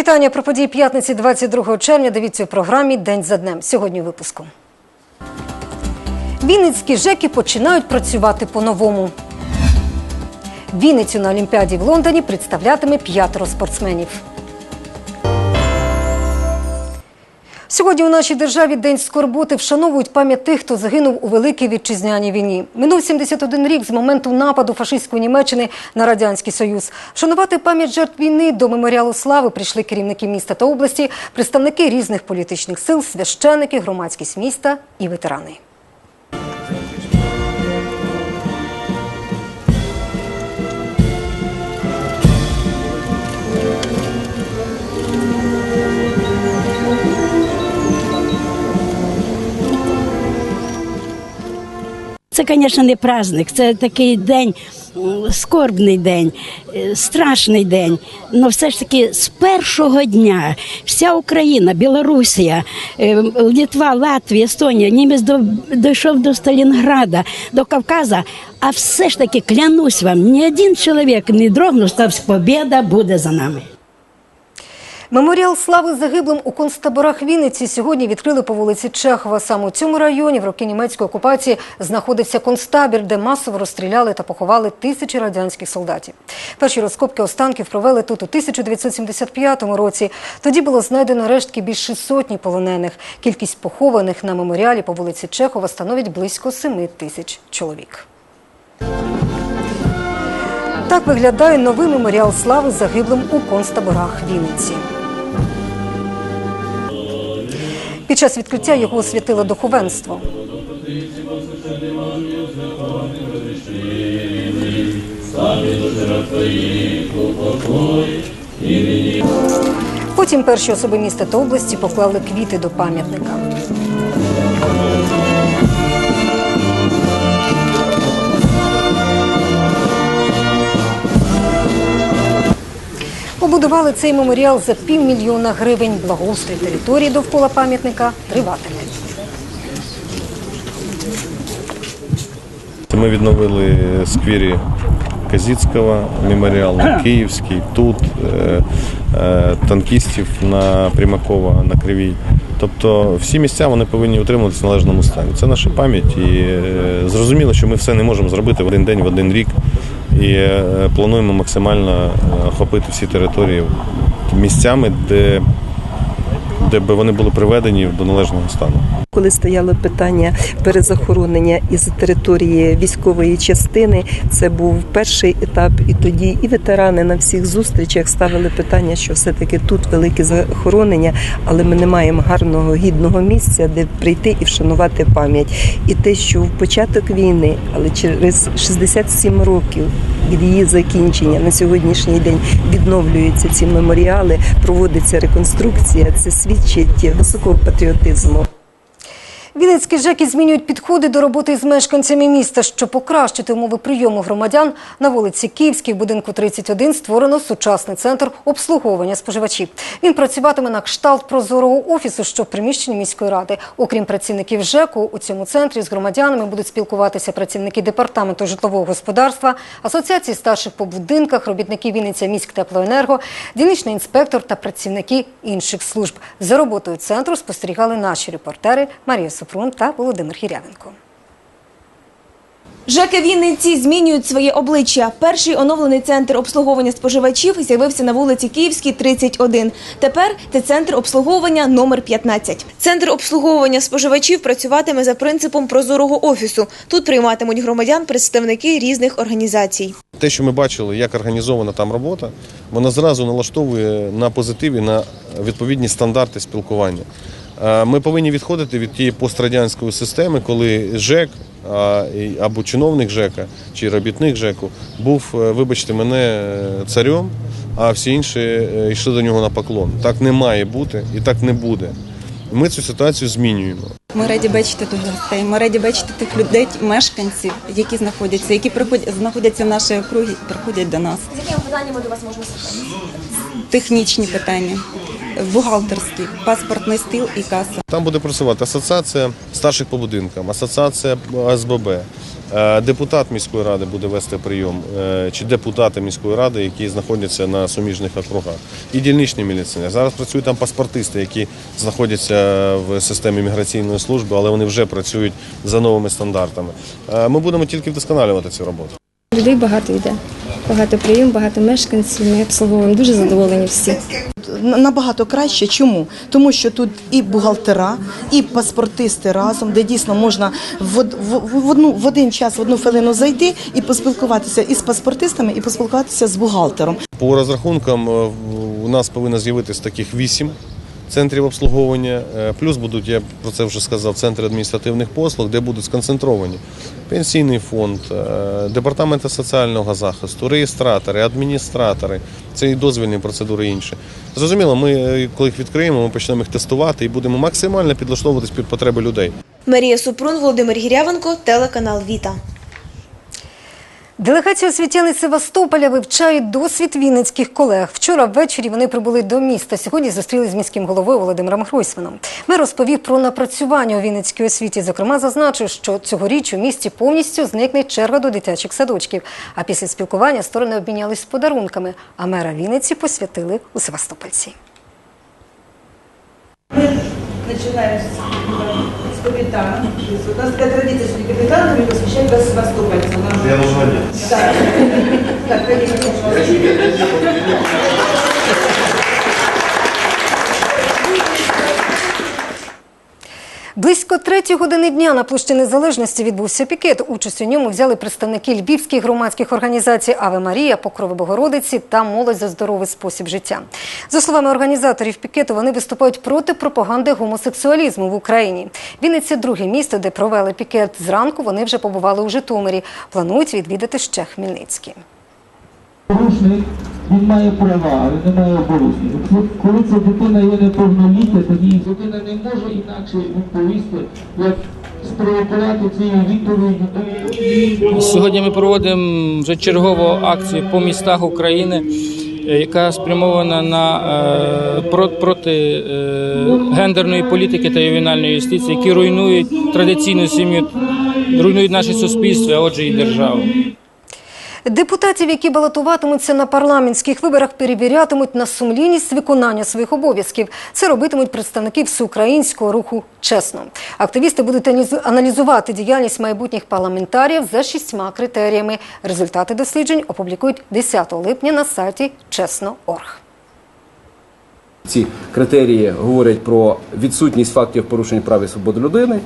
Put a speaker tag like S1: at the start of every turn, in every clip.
S1: вітання про події п'ятниці 22 червня. Дивіться у програмі День за днем. Сьогодні у випуску. Вінницькі ЖЕКи починають працювати по-новому. Вінницю на Олімпіаді в Лондоні представлятиме п'ятеро спортсменів. Сьогодні у нашій державі День скорботи вшановують пам'ять тих, хто загинув у Великій Вітчизняній війні. Минув 71 рік з моменту нападу фашистської Німеччини на Радянський Союз. Вшанувати пам'ять жертв війни до меморіалу слави прийшли керівники міста та області, представники різних політичних сил, священики, громадськість міста і ветерани.
S2: Це, звісно, не праздник, це такий день, скорбний день, е, страшний день. Але все ж таки з першого дня вся Україна, Білорусія, е, Литва, Латвія, Естонія, німець до- дійшов до Сталінграда, до Кавказа. А все ж таки клянусь вам, ні один чоловік не дрогнув, що побіда буде за нами.
S1: Меморіал слави загиблим у концтаборах Вінниці сьогодні відкрили по вулиці Чехова. Саме у цьому районі в роки німецької окупації знаходився концтабір, де масово розстріляли та поховали тисячі радянських солдатів. Перші розкопки останків провели тут у 1975 році. Тоді було знайдено рештки більше сотні полонених. Кількість похованих на меморіалі по вулиці Чехова становить близько 7 тисяч чоловік. Так виглядає новий меморіал слави загиблим у концтаборах Вінниці. Під час відкриття його освятило духовенство. Потім перші особи міста та області поклали квіти до пам'ятника. Побудували цей меморіал за півмільйона гривень. Благоустрій території довкола пам'ятника триватиме.
S3: Ми відновили сквірі Казіцького, меморіал Київський, тут е, е, танкістів на Примакова, на Кривій. Тобто всі місця вони повинні утримуватися в належному стані. Це наша пам'ять. І е, зрозуміло, що ми все не можемо зробити в один день, в один рік. І е, плануємо максимально е, охопити всі території місцями, де, де би вони були приведені до належного стану.
S4: Коли стояло питання перезахоронення із території військової частини, це був перший етап, і тоді і ветерани на всіх зустрічах ставили питання, що все-таки тут велике захоронення, але ми не маємо гарного гідного місця, де прийти і вшанувати пам'ять. І те, що в початок війни, але через 67 років від її закінчення на сьогоднішній день відновлюються ці меморіали, проводиться реконструкція. Це свідчить високого патріотизму.
S1: Вінницькі ЖЕКи змінюють підходи до роботи з мешканцями міста. Щоб покращити умови прийому громадян, на вулиці Київській в будинку 31 створено сучасний центр обслуговування споживачів. Він працюватиме на кшталт прозорого офісу, що в приміщенні міської ради. Окрім працівників ЖЕКу, у цьому центрі з громадянами будуть спілкуватися працівники департаменту житлового господарства, асоціації старших по будинках, робітники Вінниця міськтеплоенерго, дільничний інспектор та працівники інших служб. За роботою центру спостерігали наші репортери Марія Супрун та Володимир Хірявенко.
S5: ЖЕКи Вінниці змінюють своє обличчя. Перший оновлений центр обслуговування споживачів з'явився на вулиці Київській, 31. Тепер це центр обслуговування номер 15. Центр обслуговування споживачів працюватиме за принципом прозорого офісу. Тут прийматимуть громадян представники різних організацій.
S3: Те, що ми бачили, як організована там робота, вона зразу налаштовує на позитиві, на відповідні стандарти спілкування. Е, Ми повинні відходити від тієї пострадянської системи, коли ЖЕК або чиновник ЖЕКа чи робітник ЖЕКу був, е, вибачте мене, е, царем, а всі інші йшли до нього на поклон. Так не має бути і так не буде. Ми цю ситуацію змінюємо.
S6: Ми раді бачити тут гостей. Ми раді бачити тих людей, мешканців, які знаходяться, які приходять знаходяться в нашій округі, приходять до нас.
S5: З якими питаннями до вас можна звертатися?
S6: Технічні питання, бухгалтерські, паспортний стіл і каса.
S3: Там буде працювати асоціація старших по будинкам, асоціація ОСББ, Е, Депутат міської ради буде вести прийом, е, чи депутати міської ради, які знаходяться на суміжних округах, і дільничні міліціонери. Зараз працюють там паспортисти, які знаходяться в системі міграційної служби, але вони вже працюють за новими стандартами. Е, Ми будемо тільки вдосконалювати цю роботу.
S7: Людей багато йде. Багато прийом, багато мешканців. Ми обслуговуємо дуже задоволені всі.
S8: набагато краще. Чому? Тому що тут і бухгалтера, і паспортисти разом, де дійсно можна в, в, в, одну, в один час, в одну хвилину зайти і поспілкуватися із паспортистами, і поспілкуватися з бухгалтером.
S3: По розрахункам е, у нас повинно з'явитися таких вісім центрів обслуговування. Е, Плюс будуть, я про це вже сказав, центри адміністративних послуг, де будуть сконцентровані пенсійний фонд, е, департаменти соціального захисту, реєстратори, адміністратори. Це і дозвільні процедури і інші. Зрозуміло, ми е, коли їх відкриємо, ми почнемо їх тестувати і будемо максимально підлаштовуватись під потреби людей.
S5: Марія Супрун, Володимир Гірявенко, телеканал Віта.
S1: Делегація освітян із Севастополя вивчає досвід вінницьких колег. Вчора ввечері вони прибули до міста. Сьогодні зустрілись з міським головою Володимиром Гройсманом. Мер розповів про напрацювання у Вінницькій освіті. Зокрема, зазначив, що цьогоріч у місті повністю зникне черга до дитячих садочків. А після спілкування сторони обмінялись подарунками. А мера Вінниці посвятили у Севастопольці.
S9: начинаем с, с. То есть у нас такая традиция, что капитан мы посвящаем вас Севастопольцам. Я должен Да. Так, конечно,
S1: Близько третьої години дня на площі Незалежності відбувся пікет. Участь у ньому взяли представники львівських громадських організацій Аве Марія, Покрови Богородиці та молодь за здоровий спосіб життя. За словами організаторів пікету, вони виступають проти пропаганди гомосексуалізму в Україні. Вінниця – друге місто, де провели пікет. Зранку вони вже побували у Житомирі. Планують відвідати ще Хмельницький.
S10: Порушник він має права, але не має обов'язків. Коли ця дитина є неповнолітня, тоді дитина не може інакше відповісти, як спровокувати цією відповіддю.
S11: Сьогодні ми проводимо вже чергову акцію по містах України, е, яка спрямована на е, про- проти е, гендерної політики та ювенальної юстиції, які руйнують традиційну сім'ю, руйнують наше суспільство, а отже і державу.
S1: Депутатів, які балотуватимуться на парламентських виборах, перевірятимуть на сумлінність виконання своїх обов'язків. Це робитимуть представники всеукраїнського руху чесно. Активісти будуть аналізувати діяльність майбутніх парламентарів за шістьма критеріями. Результати досліджень опублікують 10 липня на сайті чесно.орг.
S12: Ці критерії говорять про відсутність фактів порушень прав і свободи людини,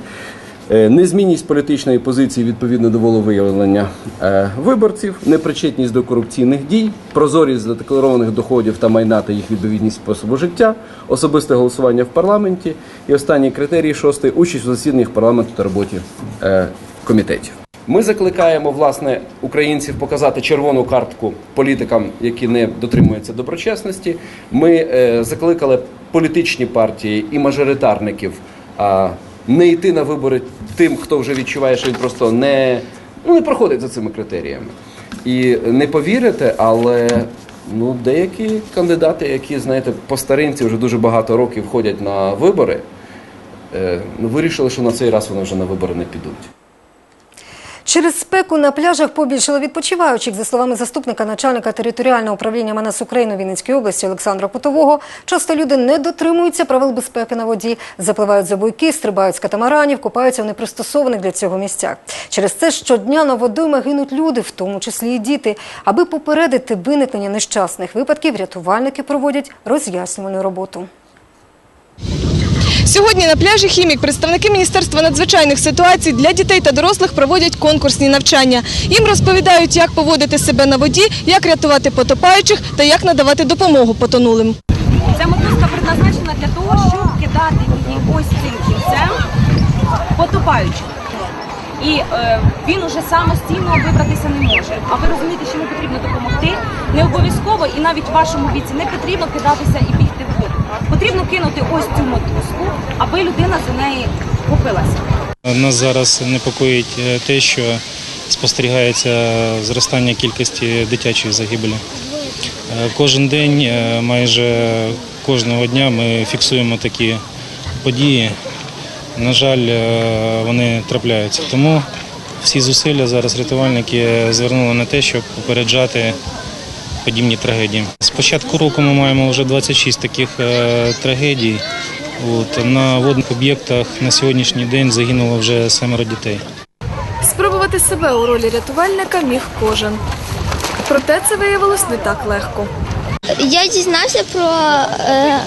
S12: незмінність політичної позиції відповідно до волевиявлення е, виборців, непричетність до корупційних дій, прозорість задекларованих доходів та майна та їх відповідність способу життя, особисте голосування в парламенті і останній критерій шостий участь у засіданнях парламенту та роботі е, комітетів. Ми закликаємо власне українців показати червону картку політикам, які не дотримуються доброчесності. Ми е, закликали політичні партії і мажоритарників не йти на вибори тим, хто вже відчуває, що він просто не, ну, не проходить за цими критеріями. І не повірите, але ну, деякі кандидати, які, знаєте, по старинці вже дуже багато років ходять на вибори, е, ну, вирішили, що на цей раз вони вже на вибори не підуть.
S1: Через спеку на пляжах побільшало відпочиваючих. За словами заступника начальника територіального управління МНС України Вінницької області Олександра Кутового, часто люди не дотримуються правил безпеки на воді, запливають за буйки, стрибають з катамаранів, купаються в непристосованих для цього місцях. Через це щодня на водоймах гинуть люди, в тому числі і діти. Аби попередити виникнення нещасних випадків, рятувальники проводять роз'яснювальну роботу.
S5: Сьогодні на пляжі Хімік представники Міністерства надзвичайних ситуацій для дітей та дорослих проводять конкурсні навчання. Їм розповідають, як поводити себе на воді, як рятувати потопаючих та як надавати допомогу потонулим.
S13: Ця мотузка предназначена для того, щоб кидати її ось цим кінцем, потопаючи. І е, він уже самостійно вибратися не може. А ви розумієте, що йому потрібно допомогти. Не обов'язково і навіть в вашому віці не потрібно кидатися і бігти в воду. Потрібно кинути ось цю мотузку, аби людина за неї купилася.
S11: Нас зараз непокоїть е, те, що спостерігається зростання кількості дитячої загибелі. Е, Кожен день, е, майже кожного дня ми фіксуємо такі події. На жаль, вони трапляються. Тому
S14: всі зусилля зараз рятувальники звернули на те, щоб попереджати подібні трагедії. Початку року ми маємо вже 26 таких е, трагедій. От, на водних об'єктах на сьогоднішній день загинуло вже семеро дітей.
S15: Спробувати себе у ролі рятувальника міг кожен. Проте це виявилось не так легко.
S16: Я дізнався про е,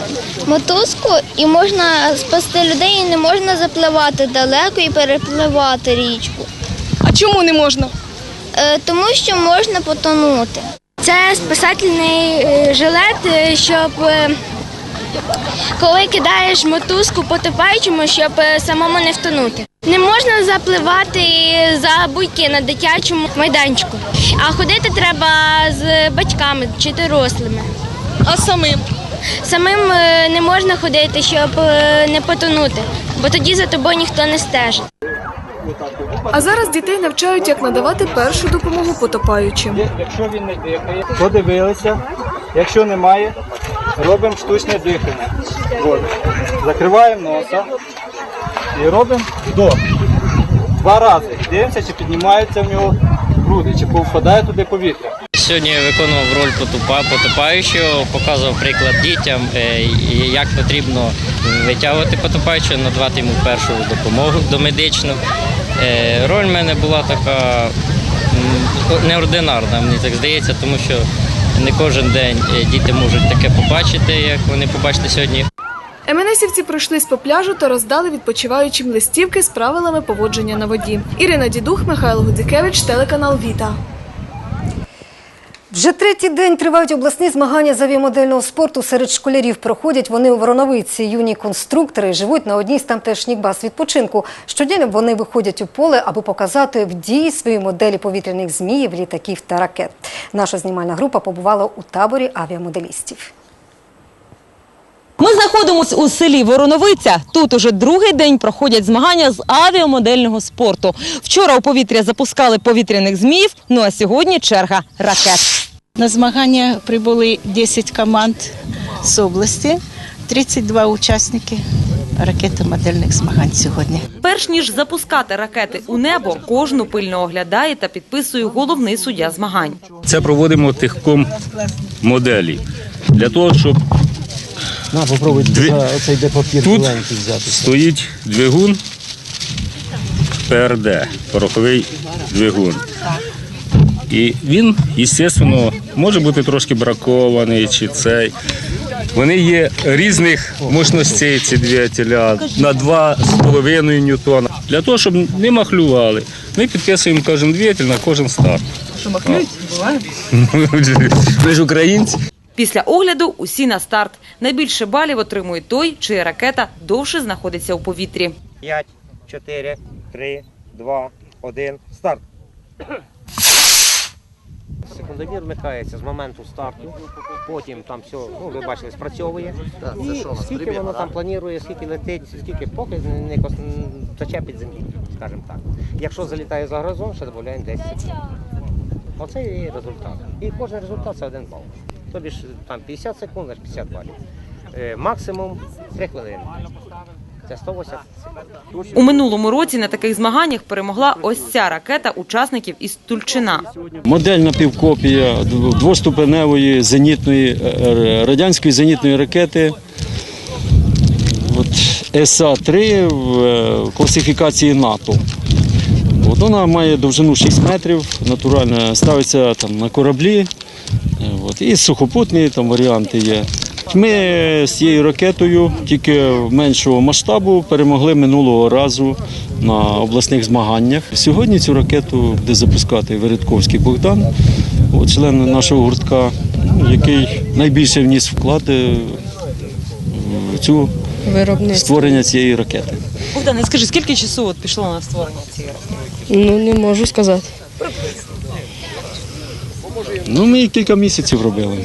S16: мотузку і можна спасти людей, і не можна запливати далеко і перепливати річку.
S15: А чому не можна?
S16: Е, тому що можна потонути. Це спасательний е, жилет, е, щоб е, коли кидаєш мотузку потопаючому, щоб самому не втонути. Не можна запливати за буйки на дитячому майданчику, а ходити треба з батьками чи дорослими.
S15: А самим?
S16: Самим не можна ходити, щоб не потонути, бо тоді за тобою ніхто не стежить.
S15: А зараз дітей навчають, як надавати першу допомогу потопаючим.
S17: Якщо він не дихає, подивилися. Якщо немає, робимо штучне дихання. От. Закриваємо носа і робимо вдох. Два рази. Дивимося, чи піднімаються в нього груди, чи впадає туди повітря.
S18: Сьогодні я виконував роль потупа, потопаючого, показував приклад дітям, е, як потрібно витягувати потопаючого, надавати йому першу допомогу домедичну. Е, Роль в мене була така неординарна, мені так здається, тому що не кожен день е, діти можуть таке побачити, як вони побачили сьогодні.
S15: МНСівці пройшлись по пляжу та роздали відпочиваючим листівки з правилами поводження на воді. Ірина Дідух, Михайло Гудзикевич, телеканал Віта.
S1: Вже третій день тривають обласні змагання з авіамодельного спорту. Серед школярів проходять вони у Вороновиці. Юні конструктори живуть на одній з тамтешніх баз відпочинку. Щодня вони виходять у поле, аби показати в дії свої моделі повітряних зміїв, літаків та ракет. Наша знімальна група побувала у таборі авіамоделістів.
S19: Ми знаходимося у селі Вороновиця. Тут уже другий день проходять змагання з авіамодельного спорту. Вчора у повітря запускали повітряних зміїв, ну а сьогодні черга ракет.
S20: На змагання прибули 10 команд з області, 32 учасники ракетомодельних змагань сьогодні.
S19: Перш ніж запускати ракети у небо, кожну пильно оглядає та підписує головний суддя змагань.
S21: Це проводимо тихком моделі для того, щоб
S22: На, попробуйте
S21: Дві-
S22: оцей де папір
S21: Тут
S22: біленький взяти.
S21: стоїть двигун ПРД, пороховий двигун. І він, звісно, може бути трошки бракований чи цей. Вони є різних мощностей, ці двигателя, на 2,5 ньютона. Для того, щоб не махлювали. Ми підписуємо кожен двигатель на кожен старт.
S19: Що махлюють? Буває.
S21: Ви ж українці.
S19: Після огляду усі на старт. Найбільше балів отримує той, чия ракета довше знаходиться у повітрі.
S23: 5, 4, 3, 2, 1, старт. Секундомір вмикається з моменту старту, потім там все, ну ви бачили, спрацьовує. І скільки воно там планує, скільки летить, скільки поки не зачепить землі, скажімо так. Якщо залітає за горизонт, ще додаємо 10 секунд. Оце і результат. І кожен результат це один бал. Тобі ж там 50 секунд, значить 50 балів. Е, максимум 3 хвилини. Це 180 секунд.
S19: У минулому році на таких змаганнях перемогла ось ця ракета учасників із Тульчина.
S22: Модельна напівкопія двоступеневої зенітної е, е, радянської зенітної ракети. От СА-3 в класифікації НАТО. От вона має довжину 6 метрів, натурально ставиться там на кораблі. От, і сухопутні там варіанти є. Ми з цією ракетою тільки меншого масштабу перемогли минулого разу на обласних змаганнях. Сьогодні цю ракету буде запускати Вередковський Богдан, член нашого гуртка, ну, який найбільше вніс вклад е, в цю створення цієї ракети.
S19: Богдане, скажи, скільки часу от пішло на створення цієї ракети?
S7: Ну, не можу сказати.
S22: Ну, ми її кілька місяців робили.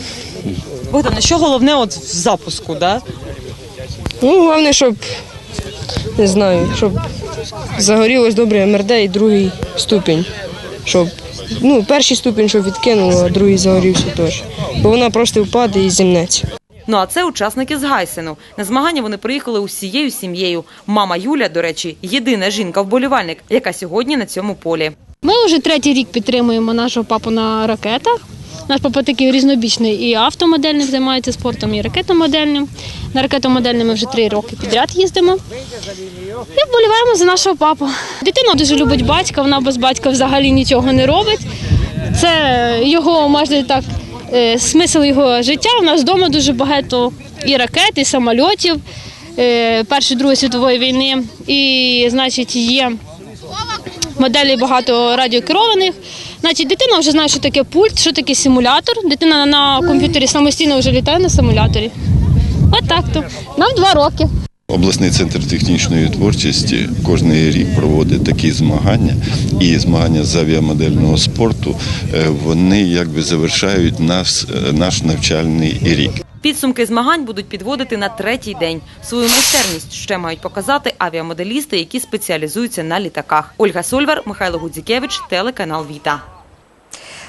S19: Богдане, що головне от в запуску, да?
S7: Ну, головне, щоб не знаю, щоб загорілось добре МРД і другий ступінь. Щоб ну, перший ступінь, щоб відкинуло, а другий загорівся теж. Бо вона просто впаде і зімнеться.
S24: Ну а це учасники з Гайсену. На змагання вони приїхали усією сім'єю. Мама Юля, до речі, єдина жінка-вболівальник, яка сьогодні на цьому полі.
S25: Ми вже третій рік підтримуємо нашого папу на ракетах. Наш папа такий різнобічний і автомодельним займається спортом, і ракетомодельним. На ракетомодельним ми вже три роки підряд їздимо. І вболіваємо за нашого папу. Дитина дуже любить батька, вона без батька взагалі нічого не робить. Це його майже так е, смисл його життя. У нас вдома дуже багато і ракет, і самольотів е, Першої Другої світової війни. І, значить, є моделей багато радіокерованих. Значить, дитина вже знає, що таке пульт, що таке симулятор. Дитина на комп'ютері самостійно вже літає на симуляторі. От так то. Нам два роки.
S26: Обласний центр технічної творчості кожен рік проводить такі змагання, і змагання з авіамодельного спорту е, вони якби завершають наш, е, наш навчальний рік.
S24: Підсумки змагань будуть підводити на третій день. Свою майстерність ще мають показати авіамоделісти, які спеціалізуються на літаках. Ольга Сольвар, Михайло Гудзікевич, телеканал Віта.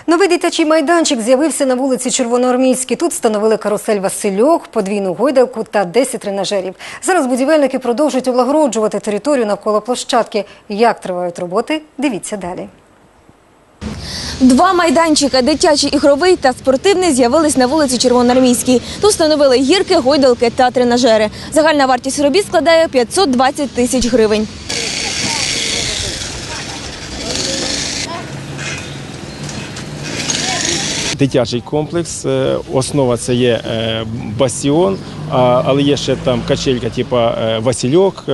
S1: Новий дитячий майданчик з'явився на вулиці Червоноармійській. Тут встановили карусель Васильок, подвійну гойдалку та 10 тренажерів. Зараз будівельники продовжують облагороджувати територію навколо площадки. Як тривають роботи, дивіться далі.
S5: Два майданчика дитячий ігровий та спортивний з'явились на вулиці Червоноармійській. Тут встановили гірки, гойдалки та тренажери. Загальна вартість робіт складає 520 тисяч гривень.
S27: Дитячий комплекс, е, основа це є е, бастіон, а- але є ще там качелька, типу Васильок,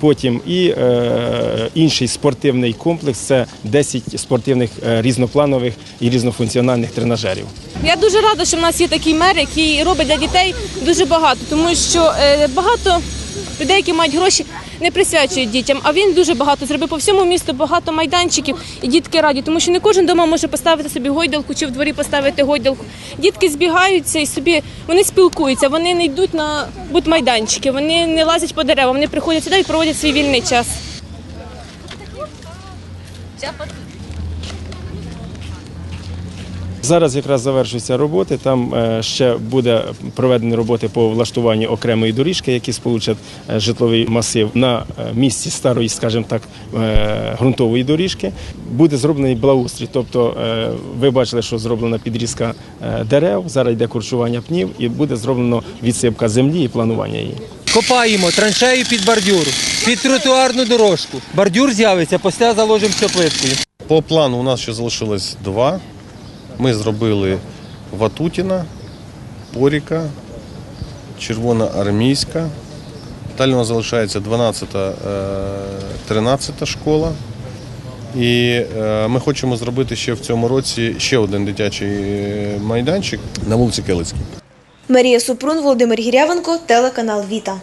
S27: потім і е, інший спортивний комплекс це 10 спортивних е, різнопланових і різнофункціональних тренажерів.
S28: Я дуже рада, що в нас є такий мер, який робить для дітей дуже багато, тому що е, багато людей, які мають гроші, не присвячують дітям. А він дуже багато зробив по всьому місту багато майданчиків, і дітки раді, тому що не кожен вдома може поставити собі гойдалку чи в дворі поставити гойдалку. Дітки збігаються і собі вони спілкуються, вони не йдуть на будмайданчики, вони не лазять по деревам, вони приходять сюди і проводять свій вільний час.
S27: Зараз якраз завершуються роботи. Там е, ще буде проведені роботи по влаштуванню окремої доріжки, які сполучать е, житловий масив на е, місці старої, скажімо так, ґрунтової доріжки. Буде зроблений благоустрій. Тобто, ви бачили, що зроблена підрізка дерев. Зараз йде курчування пнів, і буде зроблено відсипка землі і планування її.
S29: Копаємо траншею під бордюр, під тротуарну дорожку. Бордюр з'явиться, після заложимо все плиткою.
S3: По плану у нас ще залишилось два. Ми зробили Ватутіна, Поріка, Червона Армійська. Далі у нас залишається 12-13 школа. І е, ми хочемо зробити ще в цьому році ще один дитячий е, майданчик на вулиці Келицькій.
S5: Марія Супрун, Володимир Гірявенко, телеканал Віта.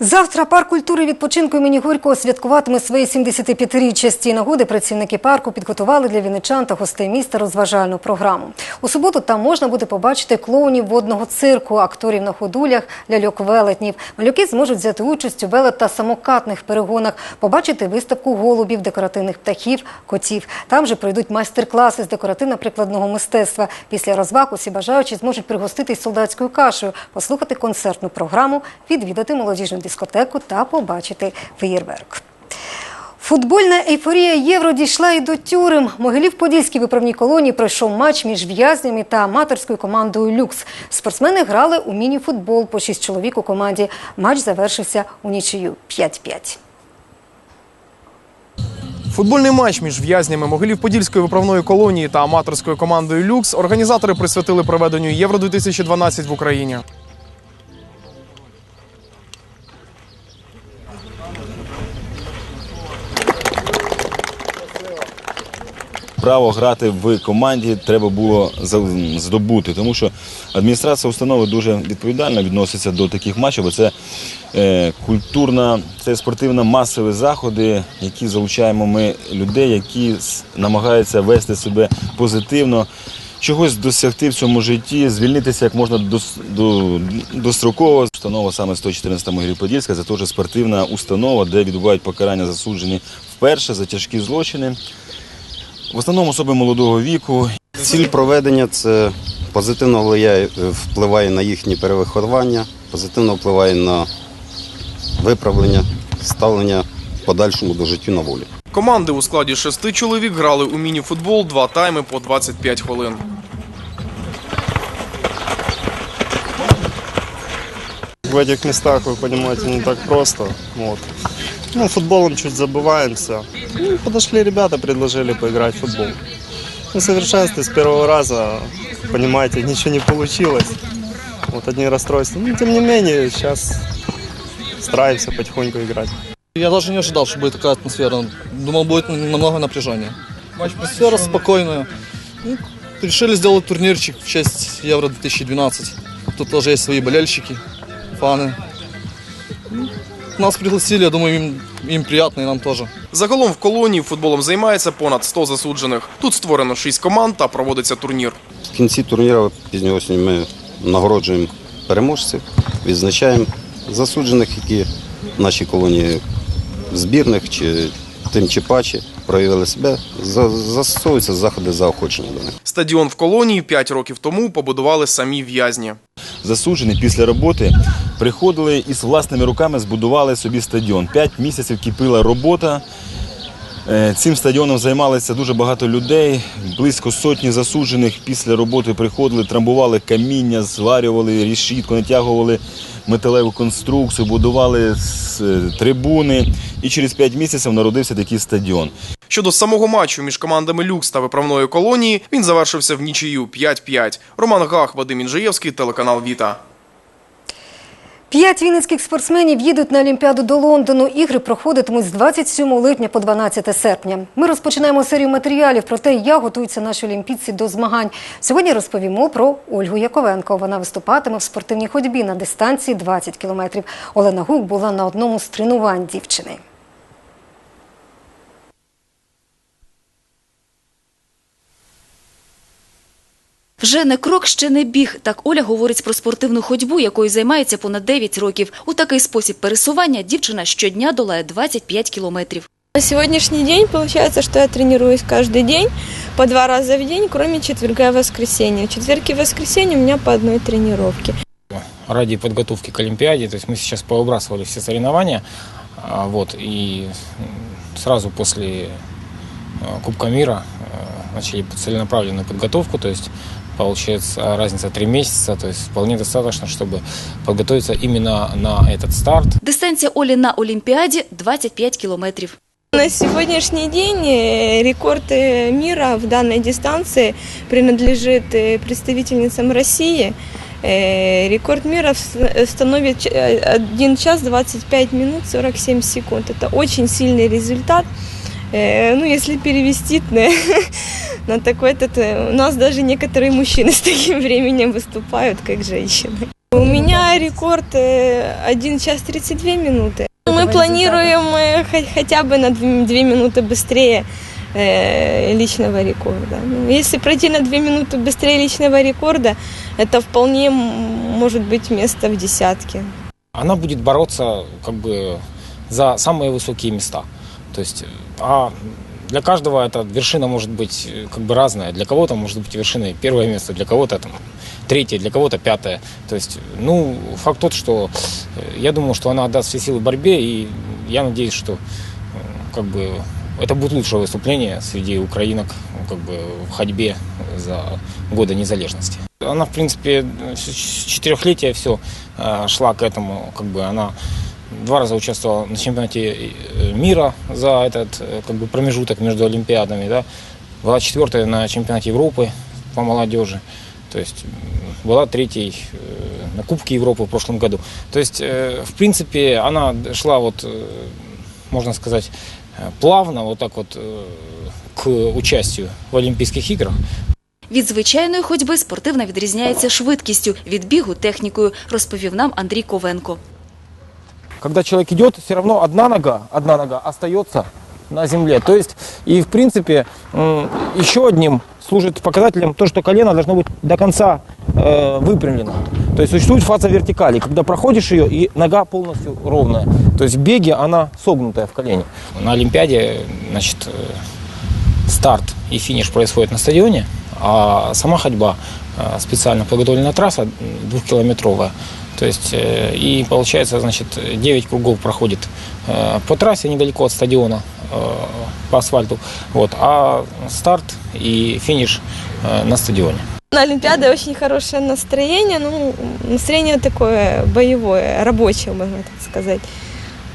S1: Завтра парк культури відпочинку імені Горького святкуватиме своє 75-річчя. З цієї нагоди працівники парку підготували для вінничан та гостей міста розважальну програму. У суботу там можна буде побачити клоунів водного цирку, акторів на ходулях, ляльок-велетнів. Малюки зможуть взяти участь у велет та самокатних перегонах, побачити виставку голубів, декоративних птахів, котів. Там же пройдуть майстер-класи з декоративно-прикладного мистецтва. Після розваг усі бажаючі зможуть пригоститись солдатською кашею, послухати концертну програму, відвідати молодіжну дискотеку та побачити феєрверк. Футбольна ейфорія євро дійшла і до тюрем. Могилів-Подільській виправній колонії пройшов матч між в'язнями та аматорською командою Люкс. Спортсмени грали у міні-футбол по шість чоловік у команді. Матч завершився у нічию 5-5.
S30: Футбольний матч між в'язнями Могилів-Подільської виправної колонії та аматорською командою Люкс організатори присвятили проведенню Євро 2012 в Україні.
S31: Право грати в команді треба було здобути, тому що адміністрація установи дуже відповідально відноситься до таких матчів, бо це е, культурна, це спортивно масові заходи, які залучаємо ми людей, які намагаються вести себе позитивно, чогось досягти в цьому житті, звільнитися як можна дос- до, достроково. Установа саме 114 могилів Подільська це теж спортивна установа, де відбувають покарання засуджені вперше за тяжкі злочини. В основному особи молодого віку.
S32: Ціль проведення це
S33: позитивно впливає, впливає на їхнє перевиховання, позитивно впливає на виправлення, ставлення в подальшому до життю на волі.
S30: Команди у складі шести чоловік грали у міні-футбол два тайми по 25 хвилин.
S34: В этих местах, вы понимаете, не так просто. Вот. Ну, футболом чуть забываемся. Ну, подошли ребята, предложили поиграть в футбол. Ну, совершенстве с первого раза, понимаете, ничего не получилось. Вот одни расстройства. Но, тем не менее, сейчас стараемся потихоньку играть.
S35: Я даже не ожидал, что будет такая атмосфера. Думал, будет намного напряжения. Атмосфера спокойная. Ну, решили сделать турнирчик в честь Евро-2012. Тут тоже есть свои болельщики, фаны. Нас пригласили, я думаю, им, им приятно и нам тоже.
S30: Загалом в колонії футболом займається понад 100 засуджених. Тут створено 6 команд та проводиться турнір.
S33: В кінці турніру пізньої осені ми нагороджуємо переможців, відзначаємо засуджених, які в нашій колонії в збірних чи тим чи паче проявили себе. Застосовуються заходи заохочення до них.
S30: Стадіон в колонії 5 років тому побудували самі в'язні.
S31: Засуджені після роботи приходили і з власними руками збудували собі стадіон. П'ять місяців кипіла робота. Е, Цим стадіоном займалися дуже багато людей. Близько сотні засуджених після роботи приходили, трамбували каміння, зварювали рішітку, натягували металеву конструкцію, будували трибуни. І через п'ять місяців народився такий стадіон.
S30: Щодо самого матчу між командами Люкс та виправної колонії, він завершився в нічию 5-5. Роман Гах, Вадим Інжиєвський, телеканал Віта.
S1: П'ять вінницьких спортсменів їдуть на Олімпіаду до Лондону. Ігри проходитимуть з 27 липня по 12 серпня. Ми розпочинаємо серію матеріалів про те, як готуються наші олімпійці до змагань. Сьогодні розповімо про Ольгу Яковенко. Вона виступатиме в спортивній ходьбі на дистанції 20 кілометрів. Олена Гук була на одному з тренувань дівчини.
S36: Вже не крок, ще не біг. Так Оля говорить про спортивну ходьбу, якою займається понад 9 років. У такий спосіб пересування дівчина щодня долає 25 кілометрів.
S37: На сегодняшний день получается, что я тренируюсь каждый день по два раза в день, кроме четверга и воскресенья. В четверг и воскресенье у меня по одной тренировке.
S38: ради подготовки к Олимпиаде. То есть мы сейчас повыбрасывали все соревнования. а, Вот, и сразу после а, Кубка мира а, начали целенаправленную подготовку. То есть получается разница три месяца. То есть вполне достаточно, чтобы подготовиться именно на этот старт.
S36: Дистанція Олі на Олімпіаді 25 кілометрів.
S37: На сегодняшний день э, рекорд э, мира в данной дистанции принадлежит э, представительницам России. Э, Рекорд мира вс- становит ч- э, 1 час 25 минут 47 секунд. Это очень сильный результат. Э, Ну, если перевести на, на такой-то, то у нас даже некоторые мужчины с таким временем выступают, как женщины. У меня рекорд э, 1 час 32 минуты. Мы планируем э, хо- хотя бы на 2 минуты быстрее э, личного рекорда. Ну, Если пройти на 2 минуты быстрее личного рекорда, это вполне может быть место в десятке.
S38: Она будет бороться как бы за самые высокие места. То есть, а для каждого эта вершина может быть э, как бы разная. Для кого-то может быть вершиной первое место, для кого-то там третье, для кого-то пятое. То есть, ну, факт тот, что э, я думаю, что она отдаст все силы борьбе, и я надеюсь, что э, как бы это будет лучшее выступление среди украинок ну, как бы в ходьбе за годы незалежности. Она, в принципе, с четырехлетия все шла к этому, как бы она два раза участвовала на чемпионате э, мира за этот э, как бы промежуток между олимпиадами, да, была четвертая на чемпионате Европы по молодежи, то есть м, была третьей э, на Кубке Европы в прошлом году. То есть, э, в принципе, она шла вот, э, можно сказать, э, плавно вот так вот э, к участию в Олимпийских играх.
S36: Від звичайної ходьби спортивна відрізняється швидкістю, від бігу технікою, розповів нам Андрій Ковенко.
S38: Когда человек идет, все равно одна нога, одна нога остается на земле. То есть, и в принципе, еще одним служит показателем то, что колено должно быть до конца э, выпрямлено. То есть существует фаза вертикали, когда проходишь ее, и нога полностью ровная. То есть в беге она согнутая в колене. На Олимпиаде, значит, э, старт и финиш происходит на стадионе, а сама ходьба э, специально подготовленная трасса двухкилометровая. То есть, э, и получается, значит, 9 кругов проходит э, по трассе недалеко от стадиона, э, по асфальту. Вот, а старт и финиш на стадионе.
S37: На Олимпиаде очень хорошее настроение, ну, настроение такое боевое, рабочее, можно так сказать.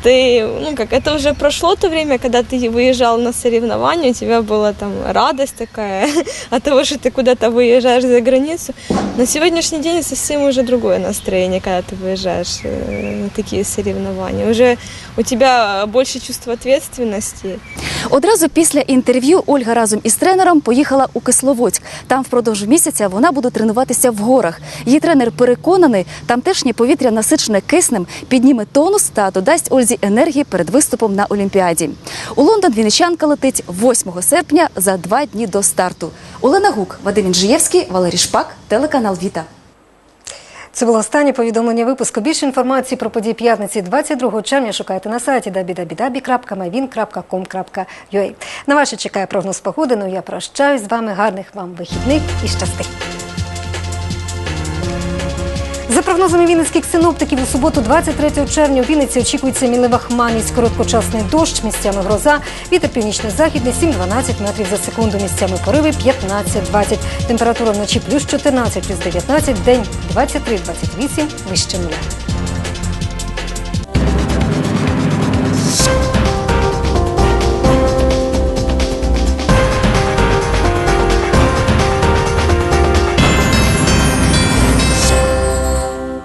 S37: Ты, ну как, это уже прошло то время, когда ты выезжал на соревнования, у тебя была там радость такая от того, что ты куда-то выезжаешь за границу. На сегодняшний день совсем уже другое настроение, когда ты выезжаешь э, на такие соревнования. Уже у тебя больше чувство ответственности.
S36: Одразу після інтерв'ю Ольга разом із тренером поїхала у Кисловодськ. Там впродовж місяця вона буде тренуватися в горах. Її тренер переконаний, тамтешнє повітря насичене киснем, підніме тонус та додасть Ользі енергії перед виступом на Олімпіаді. У Лондон вінничанка летить 8 серпня за два дні до старту. Олена Гук, Вадим Інжиєвський, Валерій Шпак, телеканал Віта.
S1: Це було останнє повідомлення випуску. Більше інформації про події п'ятниці 22 червня шукайте на сайті www.mavin.com.ua. На вас ще чекає прогноз погоди. Ну я прощаюсь з вами. Гарних вам вихідних і щасти. За прогнозами вінницьких синоптиків, у суботу, 23 червня, у Вінниці очікується мілива хмарність, короткочасний дощ, місцями гроза, вітер північно-західний 7-12 метрів за секунду, місцями пориви 15-20. Температура вночі плюс 14, плюс 19, день 23-28, вище нуля.